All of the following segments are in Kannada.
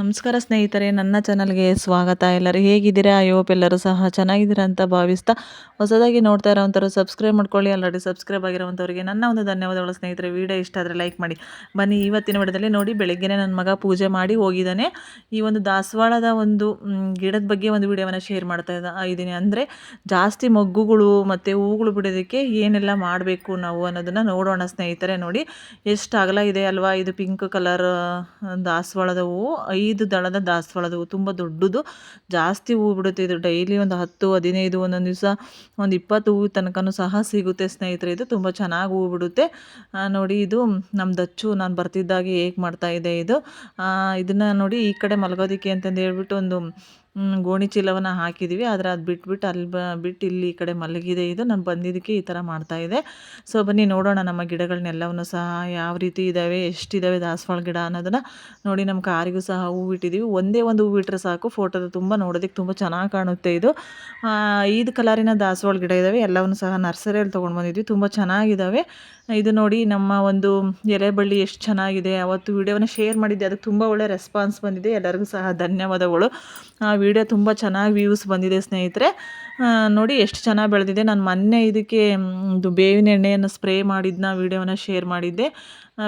ನಮಸ್ಕಾರ ಸ್ನೇಹಿತರೆ, ನನ್ನ ಚಾನಲ್ಗೆ ಸ್ವಾಗತ. ಎಲ್ಲರೂ ಹೇಗಿದ್ದೀರಾ? ಐ ಹೋಪ್ ಎಲ್ಲರೂ ಸಹ ಚೆನ್ನಾಗಿದ್ದೀರಾ ಅಂತ ಭಾವಿಸ್ತಾ ಹೊಸದಾಗಿ ನೋಡ್ತಾ ಇರೋವಂಥವ್ರು ಸಬ್ಸ್ಕ್ರೈಬ್ ಮಾಡ್ಕೊಳ್ಳಿ. ಆಲ್ರೆಡಿ ಸಬ್ಸ್ಕ್ರೈಬ್ ಆಗಿರೋವಂಥವ್ರಿಗೆ ನನ್ನ ಒಂದು ಧನ್ಯವಾದಗಳು ಸ್ನೇಹಿತರೆ. ವಿಡಿಯೋ ಇಷ್ಟ ಆದರೆ ಲೈಕ್ ಮಾಡಿ. ಬನ್ನಿ, ಇವತ್ತಿನ ವಿಡದಲ್ಲಿ ನೋಡಿ, ಬೆಳಗ್ಗೆನೇ ನನ್ನ ಮಗ ಪೂಜೆ ಮಾಡಿ ಹೋಗಿದ್ದಾನೆ. ಈ ಒಂದು ದಾಸವಾಳದ ಒಂದು ಗಿಡದ ಬಗ್ಗೆ ಒಂದು ವಿಡಿಯೋವನ್ನು ಶೇರ್ ಮಾಡ್ತಾ ಇದ್ದೀನಿ. ಅಂದರೆ ಜಾಸ್ತಿ ಮೊಗ್ಗುಗಳು ಮತ್ತು ಹೂಗಳು ಬಿಡೋದಕ್ಕೆ ಏನೆಲ್ಲ ಮಾಡಬೇಕು ನಾವು ಅನ್ನೋದನ್ನು ನೋಡೋಣ ಸ್ನೇಹಿತರೆ. ನೋಡಿ, ಎಷ್ಟು ಅಗಲ ಇದೆ ಅಲ್ವಾ? ಇದು ಪಿಂಕ್ ಕಲರ್ ದಾಸವಾಳದ ಹೂವು. ಐದು ದಳದ ದಾಸವಾಳದ ಹೂವು ತುಂಬ ದೊಡ್ಡದು. ಜಾಸ್ತಿ ಹೂವು ಬಿಡುತ್ತೆ ಇದು. ಡೈಲಿ ಒಂದು ಹತ್ತು, ಹದಿನೈದು, ಒಂದೊಂದು ದಿವಸ ಒಂದು ಇಪ್ಪತ್ತು ಹೂವು ತನಕನೂ ಸಹ ಸಿಗುತ್ತೆ ಸ್ನೇಹಿತರೆ. ಇದು ತುಂಬ ಚೆನ್ನಾಗಿ ಹೂವು ಬಿಡುತ್ತೆ. ನೋಡಿ ಇದು ನಮ್ಮ ದಚ್ಚು ನಾನು ಬರ್ತಿದ್ದಾಗೆ ಹೇಗೆ ಮಾಡ್ತಾ ಇದೆ ಇದು. ಇದನ್ನು ನೋಡಿ ಈ ಕಡೆ ಮಲಗೋದಿಕ್ಕೆ ಅಂತಂದು ಹೇಳ್ಬಿಟ್ಟು ಒಂದು ಗೋಣಿ ಚೀಲವನ್ನು ಹಾಕಿದ್ದೀವಿ ಆದರೆ ಅದು ಬಿಟ್ಬಿಟ್ಟು ಅಲ್ಲಿ ಬ ಬಿಟ್ಟು ಇಲ್ಲಿ ಈ ಕಡೆ ಮಲಗಿದೆ. ಇದು ನಾನು ಬಂದಿದ್ದಕ್ಕೆ ಈ ಥರ ಇದೆ. ಸೊ, ಬನ್ನಿ ನೋಡೋಣ ನಮ್ಮ ಗಿಡಗಳನ್ನೆಲ್ಲವನ್ನು ಸಹ ಯಾವ ರೀತಿ ಇದ್ದಾವೆ ಎಷ್ಟಿದ್ದಾವೆ ದಾಸವಾಳ ಗಿಡ ಅನ್ನೋದನ್ನು ನೋಡಿ ನಮ್ಮ ಕಾರಿಗೂ ಸಹ ಹೂವು ಇಟ್ಟಿದ್ದೀವಿ ಒಂದೇ ಒಂದು ಹೂವು ಇಟ್ಟರೆ ಸಾಕು. ಫೋಟೋದ ತುಂಬ ನೋಡೋದಕ್ಕೆ ತುಂಬ ಚೆನ್ನಾಗಿ ಕಾಣುತ್ತೆ ಇದು. ಐದು ಕಲರಿನ ದಾಸವಾಳ ಗಿಡ ಇದ್ದಾವೆ ಎಲ್ಲವನ್ನು ಸಹ ನರ್ಸರಿಯಲ್ಲಿ ತೊಗೊಂಡು ಬಂದಿದ್ವಿ. ತುಂಬ ಚೆನ್ನಾಗಿದ್ದಾವೆ ಇದು ನೋಡಿ ನಮ್ಮ ಒಂದು ಎಲೆ ಬಳ್ಳಿ ಎಷ್ಟು ಚೆನ್ನಾಗಿದೆ. ಅವತ್ತು ವಿಡಿಯೋನ ಶೇರ್ ಮಾಡಿದ್ದೆ. ಅದಕ್ಕೆ ತುಂಬ ಒಳ್ಳೆ ರೆಸ್ಪಾನ್ಸ್ ಬಂದಿದೆ. ಎಲ್ಲರಿಗೂ ಸಹ ಧನ್ಯವಾದಗಳು. ವಿಡಿಯೋ ತುಂಬ ಚೆನ್ನಾಗಿ ವ್ಯೂಸ್ ಬಂದಿದೆ ಸ್ನೇಹಿತರೆ. ನೋಡಿ ಎಷ್ಟು ಚೆನ್ನಾಗಿ ಬೆಳೆದಿದೆ. ನಾನು ಮೊನ್ನೆ ಇದಕ್ಕೆ ಇದು ಬೇವಿನ ಎಣ್ಣೆಯನ್ನು ಸ್ಪ್ರೇ ಮಾಡಿದ್ದನ್ನ ವಿಡಿಯೋನ ಶೇರ್ ಮಾಡಿದ್ದೆ.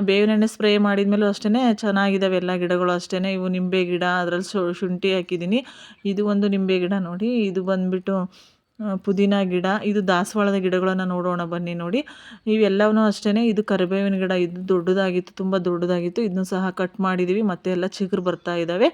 ಬೇವಿನ ಎಣ್ಣೆ ಸ್ಪ್ರೇ ಮಾಡಿದ್ಮೇಲೂ ಅಷ್ಟೇ ಚೆನ್ನಾಗಿದ್ದಾವೆ ಎಲ್ಲ ಗಿಡಗಳು ಅಷ್ಟೇ ಇವು ನಿಂಬೆ ಗಿಡ, ಅದರಲ್ಲಿ ಶುಂಠಿ ಹಾಕಿದ್ದೀನಿ. ಇದು ಒಂದು ನಿಂಬೆ ಗಿಡ ನೋಡಿ. ಇದು ಬಂದುಬಿಟ್ಟು ಪುದೀನ ಗಿಡ. ಇದು ದಾಸವಾಳದ ಗಿಡಗಳನ್ನು ನೋಡೋಣ ಬನ್ನಿ ನೋಡಿ. ಇವೆಲ್ಲವೂ ಅಷ್ಟೇ ಇದು ಕರಿಬೇವಿನ ಗಿಡ. ಇದು ದೊಡ್ಡದಾಗಿತ್ತು, ತುಂಬ ದೊಡ್ಡದಾಗಿತ್ತು. ಇದನ್ನು ಸಹ ಕಟ್ ಮಾಡಿದ್ದೀವಿ ಮತ್ತೆ ಎಲ್ಲ ಚಿಗುರು ಬರ್ತಾ ಇದ್ದಾವೆ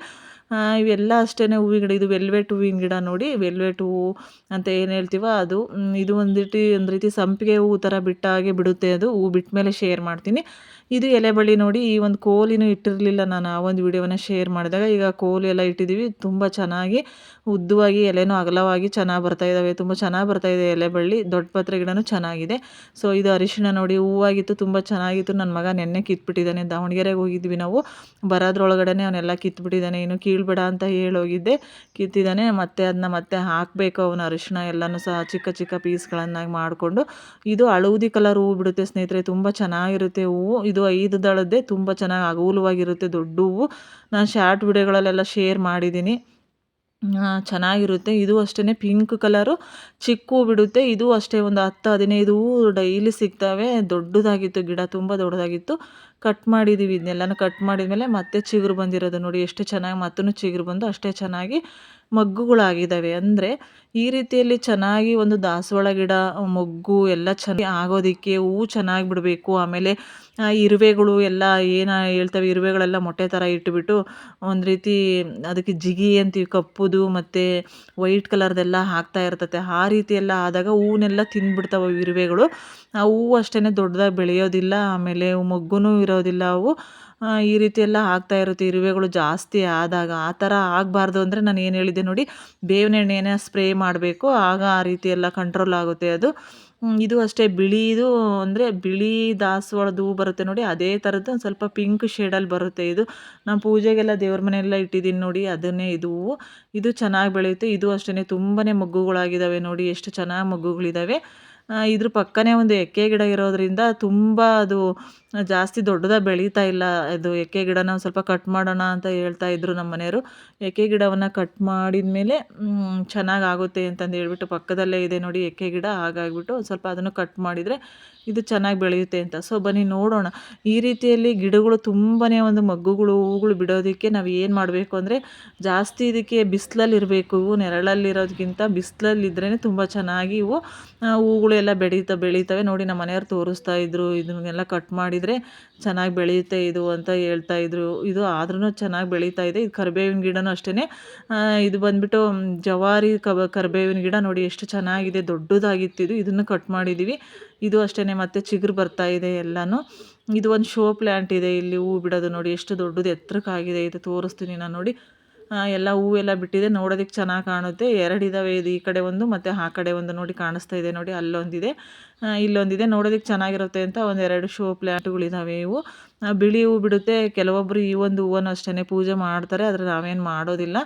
ಇವೆಲ್ಲ ಅಷ್ಟೇ ಹೂವಿನ ಗಿಡ, ಇದು ವೆಲ್ವೆಟ್ ಹೂವಿನ ಗಿಡ ನೋಡಿ ವೆಲ್ವೆಟ್ ಹೂವು ಅಂತ ಏನು ಹೇಳ್ತೀವೋ ಅದು. ಇದು ಒಂದಿಟ್ಟು ಒಂದು ರೀತಿ ಸಂಪಿಗೆ ಹೂವು ಥರ ಬಿಟ್ಟಾಗೆ ಬಿಡುತ್ತೆ ಅದು. ಹೂವು ಬಿಟ್ಟ ಮೇಲೆ ಶೇರ್ ಮಾಡ್ತೀನಿ. ಇದು ಎಲೆ ಬಳ್ಳಿ ನೋಡಿ ಈ ಒಂದು ಕೋಲಿನೂ ಇಟ್ಟಿರಲಿಲ್ಲ ನಾನು ಆ ಒಂದು ವಿಡಿಯೋವನ್ನು ಶೇರ್ ಮಾಡಿದಾಗ. ಈಗ ಕೋಲು ಎಲ್ಲ ಇಟ್ಟಿದ್ದೀವಿ ತುಂಬ ಚೆನ್ನಾಗಿ ಉದ್ದವಾಗಿ ಎಲೆನೂ ಅಗಲವಾಗಿ ಚೆನ್ನಾಗಿ ಬರ್ತಾ ಇದ್ದಾವೆ ತುಂಬ ಚೆನ್ನಾಗಿ ಬರ್ತಾ ಇದೆ ಎಲೆ ಬಳ್ಳಿ. ದೊಡ್ಡ ಪತ್ರೆ ಗಿಡನೂ ಚೆನ್ನಾಗಿದೆ. ಸೊ ಇದು ಅರಿಶಿಣ ನೋಡಿ ಹೂವಾಗಿತ್ತು. ತುಂಬ ಚೆನ್ನಾಗಿತ್ತು. ನನ್ನ ಮಗ ನೆನ್ನೆ ಕಿತ್ಬಿಟ್ಟಿದ್ದಾನೆ. ದಾವಣಗೆರೆಗೆ ಹೋಗಿದ್ವಿ ನಾವು. ಬರೋದ್ರೊಳಗಡೆ ಅವನ್ನೆಲ್ಲ ಕಿತ್ಬಿಟ್ಟಿದ್ದಾನೆ. ಇನ್ನು ಕೀಳ್ಬೇಡ ಅಂತ ಹೇಳೋಗಿದ್ದೆ ಕಿತ್ತಿದ್ದಾನೆ. ಮತ್ತೆ ಅದನ್ನ ಮತ್ತೆ ಹಾಕಬೇಕು ಅವನ ಅರಿಶಿಣ ಎಲ್ಲನೂ ಸಹ ಚಿಕ್ಕ ಚಿಕ್ಕ ಪೀಸ್ಗಳನ್ನಾಗಿ ಮಾಡಿಕೊಂಡು. ಇದು ಹಳದಿ ಕಲರ್ ಹೂವು ಬಿಡುತ್ತೆ ಸ್ನೇಹಿತರೆ. ತುಂಬ ಚೆನ್ನಾಗಿರುತ್ತೆ ಹೂವು. ಇದು ಐದು ದಳದ್ದೇ ತುಂಬ ಚೆನ್ನಾಗಿ ಅಗೂಲವಾಗಿರುತ್ತೆ, ದೊಡ್ಡ ಹೂವು. ನಾನು ಶಾರ್ಟ್ ವಿಡಿಯೋಗಳಲ್ಲೆಲ್ಲ ಶೇರ್ ಮಾಡಿದ್ದೀನಿ ಚೆನ್ನಾಗಿರುತ್ತೆ. ಇದು ಅಷ್ಟೇ ಪಿಂಕ್ ಕಲರು ಚಿಕ್ಕ ಹೂ ಬಿಡುತ್ತೆ. ಇದು ಅಷ್ಟೇ ಒಂದು ಹತ್ತು, ಹದಿನೈದು ಹೂವು ಡೈಲಿ ಸಿಗ್ತವೆ. ದೊಡ್ಡದಾಗಿತ್ತು ಗಿಡ, ತುಂಬ ದೊಡ್ಡದಾಗಿತ್ತು. ಕಟ್ ಮಾಡಿದ್ದೀವಿ ಇದನ್ನೆಲ್ಲನೂ ಕಟ್ ಮಾಡಿದ ಮೇಲೆ ಮತ್ತೆ ಚಿಗುರು ಬಂದಿರೋದು ನೋಡಿ, ಎಷ್ಟು ಚೆನ್ನಾಗಿ ಮತ್ತೂ ಚಿಗುರು ಬಂದು ಅಷ್ಟೇ ಚೆನ್ನಾಗಿ ಮಗ್ಗುಗಳಾಗಿದ್ದಾವೆ. ಅಂದರೆ ಈ ರೀತಿಯಲ್ಲಿ ಚೆನ್ನಾಗಿ ಒಂದು ದಾಸವಾಳ ಗಿಡ, ಮೊಗ್ಗು ಎಲ್ಲ ಚೆನ್ನಾಗಿ ಆಗೋದಕ್ಕೆ ಹೂವು ಚೆನ್ನಾಗಿ ಬಿಡಬೇಕು. ಆಮೇಲೆ ಇರುವೆಗಳು ಎಲ್ಲ ಏನು ಹೇಳ್ತವೆ, ಇರುವೆಗಳೆಲ್ಲ ಮೊಟ್ಟೆ ಥರ ಇಟ್ಬಿಟ್ಟು ಒಂದು ರೀತಿ ಅದಕ್ಕೆ ಜಿಗಿ ಅಂತೀವಿ ಕಪ್ಪುದು ಮತ್ತು ವೈಟ್ ಕಲರ್ದೆಲ್ಲ ಹಾಕ್ತಾ ಇರ್ತತೆ. ಆ ರೀತಿ ಎಲ್ಲ ಆದಾಗ ಹೂವನ್ನೆಲ್ಲ ತಿಂದ್ಬಿಡ್ತಾವೆ ಇರುವೆಗಳು. ಆ ಹೂವು ಅಷ್ಟೇ ದೊಡ್ಡದಾಗಿ ಬೆಳೆಯೋದಿಲ್ಲ. ಆಮೇಲೆ ಮೊಗ್ಗುನೂ ಇರೋದಿಲ್ಲ. ಅವು ಈ ರೀತಿ ಎಲ್ಲ ಆಗ್ತಾ ಇರುತ್ತೆ, ಇರುವೆಗಳು ಜಾಸ್ತಿ ಆದಾಗ ಆ ಥರ ಆಗಬಾರ್ದು ಅಂದರೆ ನಾನು ಏನು ಹೇಳಿದ್ದೆ ನೋಡಿ, ಬೇವಿನ ಎಣ್ಣೆನ ಸ್ಪ್ರೇ ಮಾಡಬೇಕು, ಆಗ ಆ ರೀತಿ ಎಲ್ಲ ಕಂಟ್ರೋಲ್ ಆಗುತ್ತೆ ಅದು. ಇದು ಅಷ್ಟೇ, ಬಿಳಿದು ಅಂದರೆ ಬಿಳಿ ದಾಸವಾಳದ ಹೂ ಬರುತ್ತೆ ನೋಡಿ, ಅದೇ ಥರದ್ದು ಒಂದು ಸ್ವಲ್ಪ ಪಿಂಕ್ ಶೇಡಲ್ಲಿ ಬರುತ್ತೆ ಇದು. ನಾನು ಪೂಜೆಗೆಲ್ಲ ದೇವ್ರ ಮನೆಯೆಲ್ಲ ಇಟ್ಟಿದ್ದೀನಿ ನೋಡಿ, ಅದನ್ನೇ ಇದು ಹೂವು ಇದು ಚೆನ್ನಾಗಿ ಬೆಳೆಯುತ್ತೆ, ಇದು ಅಷ್ಟೇ ತುಂಬಾ ಮೊಗ್ಗುಗಳಾಗಿದ್ದಾವೆ ನೋಡಿ, ಎಷ್ಟು ಚೆನ್ನಾಗಿ ಮೊಗ್ಗುಗಳಿದ್ದಾವೆ. ಇದ್ರ ಪಕ್ಕನೇ ಒಂದು ಎಕ್ಕೆ ಗಿಡ ಇರೋದರಿಂದ ತುಂಬ ಅದು ಜಾಸ್ತಿ ದೊಡ್ಡದಾಗಿ ಬೆಳೀತಾ ಇಲ್ಲ. ಅದು ಎಕ್ಕೆ ಗಿಡನ ಒಂದು ಸ್ವಲ್ಪ ಕಟ್ ಮಾಡೋಣ ಅಂತ ಹೇಳ್ತಾ ಇದ್ರು ನಮ್ಮ ಮನೆಯವರು. ಎಕ್ಕೆ ಗಿಡವನ್ನು ಕಟ್ ಮಾಡಿದ ಮೇಲೆ ಚೆನ್ನಾಗಿ ಆಗುತ್ತೆ ಅಂತಂದು ಹೇಳ್ಬಿಟ್ಟು ಪಕ್ಕದಲ್ಲೇ ಇದೆ ನೋಡಿ ಎಕ್ಕೆ ಗಿಡ. ಹಾಗಾಗಿಬಿಟ್ಟು ಸ್ವಲ್ಪ ಅದನ್ನು ಕಟ್ ಮಾಡಿದರೆ ಇದು ಚೆನ್ನಾಗಿ ಬೆಳೆಯುತ್ತೆ ಅಂತ. ಸೊ ಬನ್ನಿ ನೋಡೋಣ. ಈ ರೀತಿಯಲ್ಲಿ ಗಿಡಗಳು ತುಂಬಾ ಒಂದು ಮಗ್ಗುಗಳು ಹೂಗಳು ಬಿಡೋದಕ್ಕೆ ನಾವು ಏನು ಮಾಡಬೇಕು ಅಂದರೆ ಜಾಸ್ತಿ ಇದಕ್ಕೆ ಬಿಸಿಲಲ್ಲಿ ಇರಬೇಕು ನೆರಳಲ್ಲಿರೋದಕ್ಕಿಂತ ಬಿಸಿಲಲ್ಲಿದ್ರೇ ತುಂಬ ಚೆನ್ನಾಗಿ ಇವು ಹೂಗಳು ಎಲ್ಲ ಬೆಳೀತಾ ಬೆಳೀತವೆ. ನೋಡಿ ನಮ್ಮ ಮನೆಯವ್ರು ತೋರಿಸ್ತಾ ಇದ್ರು, ಇದನ್ನೆಲ್ಲ ಕಟ್ ಮಾಡಿದರೆ ಚೆನ್ನಾಗಿ ಬೆಳೆಯುತ್ತೆ ಇದು ಅಂತ ಹೇಳ್ತಾ ಇದ್ರು. ಇದು ಆದ್ರೂ ಚೆನ್ನಾಗಿ ಬೆಳೀತಾ ಇದೆ. ಇದು ಕರಿಬೇವಿನ ಗಿಡನೂ ಅಷ್ಟೇ ಇದು ಬಂದುಬಿಟ್ಟು ಜವಾರಿ ಕಬ, ಕರಿಬೇವಿನ ಗಿಡ ನೋಡಿ ಎಷ್ಟು ಚೆನ್ನಾಗಿದೆ. ದೊಡ್ಡದಾಗಿತ್ತು ಇದು. ಇದನ್ನು ಕಟ್ ಮಾಡಿದ್ದೀವಿ ಇದು ಅಷ್ಟೇ ಮತ್ತೆ ಚಿಗುರು ಬರ್ತಾ ಇದೆ ಎಲ್ಲನೂ. ಇದು ಒಂದು ಶೋ ಪ್ಲ್ಯಾಂಟ್ ಇದೆ. ಇಲ್ಲಿ ಹೂ ಬಿಡೋದು ನೋಡಿ ಎಷ್ಟು ದೊಡ್ಡದು ಎತ್ತರಕ್ಕಾಗಿದೆ. ಇದು ತೋರಿಸ್ತೀನಿ ನಾನು ನೋಡಿ. ಎಲ್ಲ ಹೂವೆಲ್ಲ ಬಿಟ್ಟಿದೆ. ನೋಡೋದಕ್ಕೆ ಚೆನ್ನಾಗಿ ಕಾಣುತ್ತೆ. ಎರಡಿದ್ದಾವೆ ಇದು ಈ ಕಡೆ ಒಂದು, ಮತ್ತು ಆ ಕಡೆ ಒಂದು ನೋಡಿ ಕಾಣಿಸ್ತಾ ಇದೆ ನೋಡಿ. ಅಲ್ಲೊಂದಿದೆ. ಇಲ್ಲೊಂದಿದೆ. ನೋಡೋದಕ್ಕೆ ಚೆನ್ನಾಗಿರುತ್ತೆ ಅಂತ ಒಂದೆರಡು ಶೋ ಪ್ಲ್ಯಾಂಟ್ಗಳಿದ್ದಾವೆ ಇವು. ಬಿಳಿ ಹೂ ಬಿಡುತ್ತೆ. ಕೆಲವೊಬ್ಬರು ಈ ಒಂದು ಹೂವನ್ನು ಅಷ್ಟೇ ಪೂಜೆ ಮಾಡ್ತಾರೆ. ಆದರೆ ನಾವೇನು ಮಾಡೋದಿಲ್ಲ.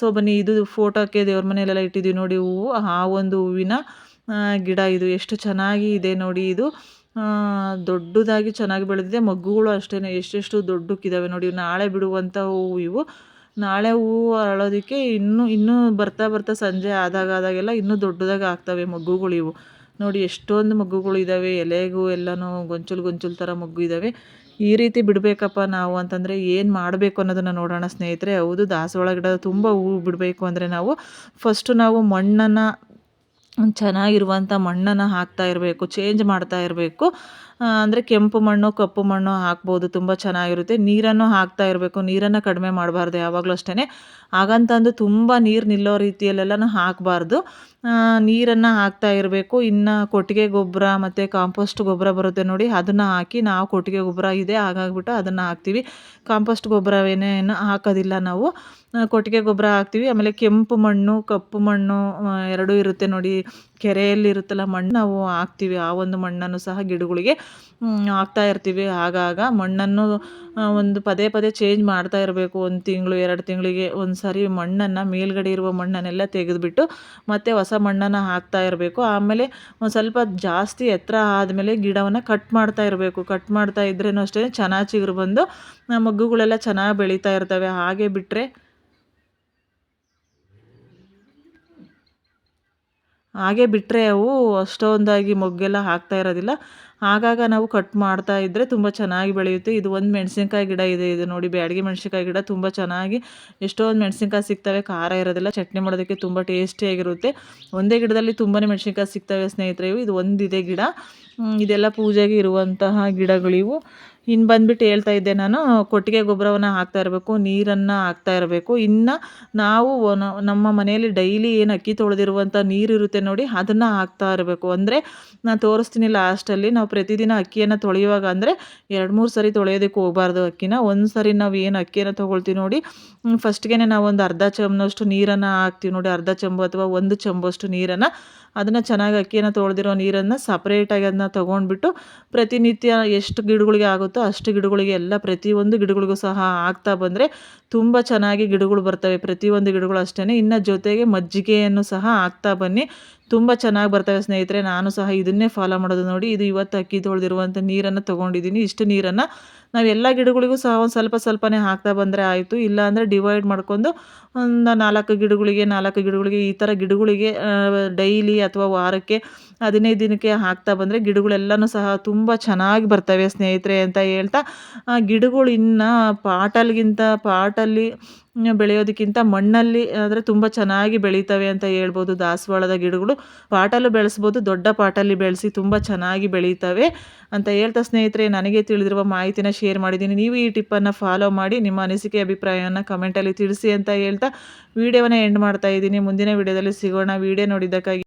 ಸೊ ಬನ್ನಿ, ಇದು ಫೋಟೋಕ್ಕೆ ದೇವ್ರ ಮನೆಯಲ್ಲೆಲ್ಲ ಇಟ್ಟಿದ್ದೀವಿ ನೋಡಿ ಹೂವು. ಆ ಒಂದು ಹೂವಿನ ಗಿಡ ಇದು. ಎಷ್ಟು ಚೆನ್ನಾಗಿ ಇದೆ ನೋಡಿ ಇದು. ದೊಡ್ಡದಾಗಿ ಚೆನ್ನಾಗಿ ಬೆಳೆದಿದೆ. ಮಗ್ಗುಗಳು ಅಷ್ಟೇ ಎಷ್ಟೆಷ್ಟು ದೊಡ್ಡಕ್ಕಿದ್ದಾವೆ ನೋಡಿ. ನಾಳೆ ಬಿಡುವಂಥ ಹೂವು ಇವು. ನಾಳೆ ಹೂವು ಅರಳೋದಕ್ಕೆ ಇನ್ನೂ ಇನ್ನೂ ಬರ್ತಾ ಬರ್ತಾ ಸಂಜೆ ಆದಾಗ ಆದಾಗೆಲ್ಲ ಇನ್ನೂ ದೊಡ್ಡದಾಗಿ ಆಗ್ತವೆ ಮಗ್ಗುಗಳು ಇವು. ನೋಡಿ, ಎಷ್ಟೊಂದು ಮಗ್ಗುಗಳು ಇದ್ದಾವೆ ಎಲೆಗೂ ಎಲ್ಲನೂ ಗೊಂಚಲು ಗೊಂಚಲು ಥರ ಮಗ್ಗು ಇದ್ದಾವೆ ಈ ರೀತಿ ಬಿಡಬೇಕಪ್ಪ ನಾವು ಅಂತಂದರೆ ಏನು ಮಾಡಬೇಕು ಅನ್ನೋದನ್ನು ನೋಡೋಣ ಸ್ನೇಹಿತರೆ. ಹೌದು, ದಾಸವಾಳ ಗಿಡ ತುಂಬ ಹೂವು ಬಿಡಬೇಕು ಅಂದರೆ ನಾವು ಫಸ್ಟು ನಾವು ಮಣ್ಣನ್ನು ಚೆನ್ನಾಗಿರುವಂಥ ಮಣ್ಣನ್ನು ಹಾಕ್ತಾ ಇರಬೇಕು ಚೇಂಜ್ ಮಾಡ್ತಾ ಇರಬೇಕು. ಅಂದರೆ ಕೆಂಪು ಮಣ್ಣು, ಕಪ್ಪು ಮಣ್ಣು ಹಾಕ್ಬೋದು, ತುಂಬ ಚೆನ್ನಾಗಿರುತ್ತೆ. ನೀರನ್ನು ಹಾಕ್ತಾ ಇರಬೇಕು, ನೀರನ್ನು ಕಡಿಮೆ ಮಾಡಬಾರ್ದು ಯಾವಾಗಲೂ ಅಷ್ಟೇ ಹಾಗಂತಂದು ತುಂಬ ನೀರು ನಿಲ್ಲೋ ರೀತಿಯಲ್ಲೆಲ್ಲನೂ ಹಾಕಬಾರ್ದು. ನೀರನ್ನು ಹಾಕ್ತಾ ಇರಬೇಕು. ಇನ್ನು ಕೊಟ್ಟಿಗೆ ಗೊಬ್ಬರ ಮತ್ತು ಕಾಂಪೋಸ್ಟ್ ಗೊಬ್ಬರ ಬರುತ್ತೆ ನೋಡಿ, ಅದನ್ನು ಹಾಕಿ ನಾವು ಕೊಟ್ಟಿಗೆ ಗೊಬ್ಬರ ಇದೆ, ಹಾಗಾಗ್ಬಿಟ್ಟು ಅದನ್ನು ಹಾಕ್ತೀವಿ. ಕಾಂಪೋಸ್ಟ್ ಗೊಬ್ಬರವೇನೇನು ಹಾಕೋದಿಲ್ಲ ನಾವು. ಕೊಟ್ಟಿಗೆ ಗೊಬ್ಬರ ಹಾಕ್ತೀವಿ. ಆಮೇಲೆ ಕೆಂಪು ಮಣ್ಣು, ಕಪ್ಪು ಮಣ್ಣು ಎರಡೂ ಇರುತ್ತೆ ನೋಡಿ. ಕೆರೆಯಲ್ಲಿ ಇರುತ್ತಲ್ಲ ಮಣ್ಣು, ನಾವು ಹಾಕ್ತೀವಿ ಆ ಒಂದು ಮಣ್ಣನ್ನು ಸಹ ಗಿಡಗಳಿಗೆ. ಹಾಕ್ತಾ ಇರ್ತೀವಿ. ಆಗಾಗ ಮಣ್ಣನ್ನು ಒಂದು ಪದೇ ಪದೇ ಚೇಂಜ್ ಮಾಡ್ತಾ ಇರಬೇಕು. ಒಂದು ತಿಂಗಳು, ಎರಡು ತಿಂಗಳಿಗೆ ಒಂದು ಸಾರಿ ಮಣ್ಣನ್ನು, ಮೇಲ್ಗಡೆ ಇರುವ ಮಣ್ಣನ್ನೆಲ್ಲ ತೆಗೆದುಬಿಟ್ಟು ಮತ್ತೆ ಹೊಸ ಮಣ್ಣನ್ನು ಹಾಕ್ತಾ ಇರಬೇಕು. ಆಮೇಲೆ ಒಂದು ಸ್ವಲ್ಪ ಜಾಸ್ತಿ ಎತ್ತರ ಆದಮೇಲೆ ಗಿಡವನ್ನು ಕಟ್ ಮಾಡ್ತಾ ಇರಬೇಕು. ಕಟ್ ಮಾಡ್ತಾ ಇದ್ರೇನು ಅಷ್ಟೇ, ಚೆನ್ನಾಗಿ ಚಿಗುರು ಬಂದು ಮಗ್ಗುಗಳೆಲ್ಲ ಚೆನ್ನಾಗಿ ಬೆಳೀತಾ ಇರ್ತವೆ. ಹಾಗೆ ಬಿಟ್ಟರೆ ಹಾಗೆ ಬಿಟ್ಟರೆ ಅವು ಅಷ್ಟೊಂದಾಗಿ ಮೊಗ್ಗೆಲ್ಲ ಹಾಕ್ತಾ ಇರೋದಿಲ್ಲ. ಆಗಾಗ ನಾವು ಕಟ್ ಮಾಡ್ತಾ ಇದ್ದರೆ ತುಂಬ ಚೆನ್ನಾಗಿ ಬೆಳೆಯುತ್ತೆ. ಇದು ಒಂದು ಮೆಣಸಿನ್ಕಾಯಿ ಗಿಡ ಇದೆ. ಇದು ನೋಡಿ ಬ್ಯಾಡಗಿ ಮೆಣಸಿನ್ಕಾಯಿ ಗಿಡ ತುಂಬ ಚೆನ್ನಾಗಿ ಎಷ್ಟೊಂದು ಮೆಣಸಿನ್ಕಾಯಿ ಸಿಗ್ತವೆ. ಖಾರ ಇರೋದಿಲ್ಲ. ಚಟ್ನಿ ಮಾಡೋದಕ್ಕೆ ತುಂಬ ಟೇಸ್ಟಿಯಾಗಿರುತ್ತೆ ಒಂದೇ ಗಿಡದಲ್ಲಿ ತುಂಬನೇ ಮೆಣಸಿನ್ಕಾಯಿ ಸಿಗ್ತವೆ ಸ್ನೇಹಿತರೆ ಇದು ಒಂದಿದೆ ಗಿಡ. ಇದೆಲ್ಲ ಪೂಜೆಗೆ ಇರುವಂತಹ ಗಿಡಗಳಿವು. ಇನ್ನು ಬಂದ್ಬಿಟ್ಟು ಹೇಳ್ತಾ ಇದ್ದೆ ನಾನು, ಕೊಟ್ಟಿಗೆ ಗೊಬ್ಬರವನ್ನು ಹಾಕ್ತಾ ಇರಬೇಕು, ನೀರನ್ನು ಹಾಕ್ತಾ ಇರಬೇಕು. ಇನ್ನು ನಾವು ನಮ್ಮ ಮನೆಯಲ್ಲಿ ಡೈಲಿ ಏನು ಅಕ್ಕಿ ತೊಳೆದಿರುವಂಥ ನೀರಿರುತ್ತೆ ನೋಡಿ, ಅದನ್ನು ಹಾಕ್ತಾ ಇರಬೇಕು. ಅಂದರೆ ನಾನು ತೋರಿಸ್ತೀನಿ ಲಾಸ್ಟಲ್ಲಿ, ನಾವು ಪ್ರತಿದಿನ ಅಕ್ಕಿಯನ್ನು ತೊಳೆಯುವಾಗ ಅಂದರೆ ಎರಡು ಮೂರು ಸರಿ ತೊಳೆಯೋದಕ್ಕೆ ಹೋಗಬಾರ್ದು ಅಕ್ಕಿನ. ಒಂದು ಸರಿ ನಾವು ಏನು ಅಕ್ಕಿಯನ್ನು ತೊಗೊಳ್ತೀವಿ ನೋಡಿ ಫಸ್ಟ್ಗೆ ನಾವು ಒಂದು ಅರ್ಧ ಚಮ್ನಷ್ಟು ನೀರನ್ನು ಹಾಕ್ತೀವಿ ನೋಡಿ, ಅರ್ಧ ಚಂಬು ಅಥವಾ ಒಂದು ಚಂಬಷ್ಟು ನೀರನ್ನು. ಅದನ್ನು ಚೆನ್ನಾಗಿ ಅಕ್ಕಿಯನ್ನು ತೊಳೆದಿರೋ ನೀರನ್ನು ಸಪ್ರೇಟಾಗಿ ಅದನ್ನ ತೊಗೊಂಡ್ಬಿಟ್ಟು ಪ್ರತಿನಿತ್ಯ ಎಷ್ಟು ಗಿಡಗಳಿಗೆ ಆಗುತ್ತೋ ಅಷ್ಟು ಗಿಡಗಳಿಗೆ ಎಲ್ಲ ಪ್ರತಿಯೊಂದು ಗಿಡಗಳಿಗೂ ಸಹ ಆಗ್ತಾ ಬಂದರೆ ತುಂಬ ಚೆನ್ನಾಗಿ ಗಿಡಗಳು ಬರ್ತವೆ. ಪ್ರತಿಯೊಂದು ಗಿಡಗಳು ಅಷ್ಟೇ ಇನ್ನು ಜೊತೆಗೆ ಮಜ್ಜಿಗೆಯನ್ನು ಸಹ ಹಾಕ್ತಾ ಬನ್ನಿ. ತುಂಬ ಚೆನ್ನಾಗಿ ಬರ್ತವೆ ಸ್ನೇಹಿತರೆ. ನಾನು ಸಹ ಇದನ್ನೇ ಫಾಲೋ ಮಾಡೋದು ನೋಡಿ. ಇದು ಇವತ್ತು ಅಕ್ಕಿ ತೊಳೆದಿರುವಂಥ ನೀರನ್ನು ತೊಗೊಂಡಿದ್ದೀನಿ. ಇಷ್ಟು ನೀರನ್ನು ನಾವು ಎಲ್ಲ ಗಿಡಗಳಿಗೂ ಸಹ ಒಂದು ಸ್ವಲ್ಪ ಸ್ವಲ್ಪನೇ ಹಾಕ್ತಾ ಬಂದರೆ ಆಯಿತು. ಇಲ್ಲಾಂದರೆ ಡಿವೈಡ್ ಮಾಡ್ಕೊಂಡು ಒಂದು ನಾಲ್ಕು ಗಿಡಗಳಿಗೆ ನಾಲ್ಕು ಗಿಡಗಳಿಗೆ ಈ ಥರ ಗಿಡಗಳಿಗೆ ಡೈಲಿ ಅಥವಾ ವಾರಕ್ಕೆ ಹದಿನೈದು ದಿನಕ್ಕೆ ಹಾಕ್ತಾ ಬಂದರೆ ಗಿಡಗಳೆಲ್ಲನೂ ಸಹ ತುಂಬ ಚೆನ್ನಾಗಿ ಬರ್ತವೆ ಸ್ನೇಹಿತರೆ ಅಂತ ಹೇಳ್ತಾ ಗಿಡಗಳು ಇನ್ನು ಪಾಟಲ್ಗಿಂತ ಪಾಟಲ್ಲಿ ಬೆಳೆಯೋದಕ್ಕಿಂತ ಮಣ್ಣಲ್ಲಿ ಆದರೆ ತುಂಬ ಚೆನ್ನಾಗಿ ಬೆಳೀತವೆ ಅಂತ ಹೇಳ್ಬೋದು. ದಾಸವಾಳದ ಗಿಡಗಳು ಪಾಟಲ್ಲು ಬೆಳೆಸ್ಬೋದು, ದೊಡ್ಡ ಪಾಟಲ್ಲಿ ಬೆಳೆಸಿ ತುಂಬ ಚೆನ್ನಾಗಿ ಬೆಳೀತವೆ ಅಂತ ಹೇಳ್ತಾ ಸ್ನೇಹಿತರೆ, ನನಗೆ ತಿಳಿದಿರುವ ಮಾಹಿತಿನ ಶೇರ್ ಮಾಡಿದ್ದೀನಿ. ನೀವು ಈ ಟಿಪ್ಪನ್ನು ಫಾಲೋ ಮಾಡಿ ನಿಮ್ಮ ಅನಿಸಿಕೆ, ಅಭಿಪ್ರಾಯವನ್ನು ಕಮೆಂಟಲ್ಲಿ ತಿಳಿಸಿ ಅಂತ ಹೇಳ್ತಾ ವಿಡಿಯೋವನ್ನು ಎಂಡ್ ಮಾಡ್ತಾ ಇದ್ದೀನಿ. ಮುಂದಿನ ವಿಡಿಯೋದಲ್ಲಿ ಸಿಗೋಣ. ವಿಡಿಯೋ ನೋಡಿದ್ದಕ್ಕಾಗಿ